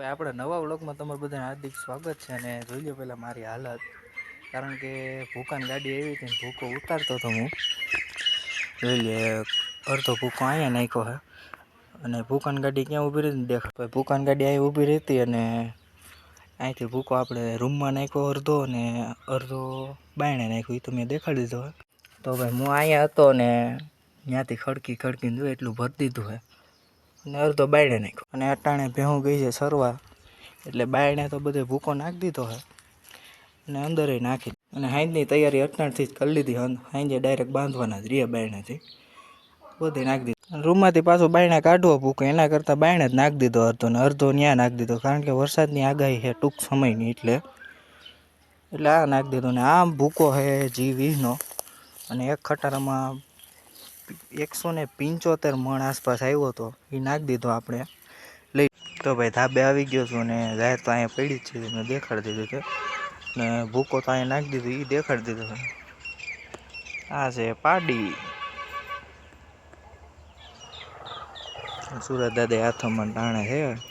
ભાઈ, આપણે નવા વ્લોગમાં તમારું બધાને હાર્દિક સ્વાગત છે અને જોઈ લો પહેલાં મારી હાલત. કારણ કે ભૂકાની ગાડી આવી હતી ભૂકો ઉતારતો હતો હું. જોઈ લે અડધો ભૂકો અહીંયા નાખ્યો હે અને ભૂકાન ગાડી ક્યાં ઊભી રહી ને દેખ ભાઈ, ભૂકાન ગાડી અહીં ઊભી રહેતી અને અહીંથી ભૂકો આપણે રૂમમાં નાખ્યો અડધો અને અડધો બાયણે નાખ્યો. એ તો મેં દેખાડી દીધો તો ભાઈ, હું અહીંયા હતો ને ત્યાંથી ખડકી ખડકીને જો એટલું ભરી દીધું હે અને અડધો બાયણે નાખ્યો. અને અટાણે ભેહું ગઈ છે સરવા. એટલે બાયણે તો બધે ભૂકો નાખી દીધો છે અને અંદરે નાખી અને હાંજની તૈયારી અટાણથી જ કરી લીધી હં- હાંજે ડાયરેક્ટ બાંધવાના જ રહ્યા બાયણેથી. બધે નાખી દીધું. રૂમમાંથી પાછો બાયણે કાઢવો ભૂકો. એના કરતાં બાયણે જ નાખી દીધો અડધો ને અડધો ન્યા નાખી દીધો. કારણ કે વરસાદની આગાહી છે ટૂંક સમયની એટલે. એટલે આ નાખી દીધો. ને આમ ભૂકો છે જીવીનો. અને એક ખટારામાં એકસો ને પંચોતેર મણ આસપાસ આવ્યો હતો. એ નાખી દીધો આપણે. લઈ તો ભાઈ ધાબે આવી ગયો છું ને જાહેર તો અહીંયા પડી જ છે. મેં દેખાડી દીધું છે. ને ભૂકો તો અહીંયા નાખી દીધું. એ દેખાડી દીધો છે. આ છે પાડી. સુરત દાદા હાથમાં ટાણે છે.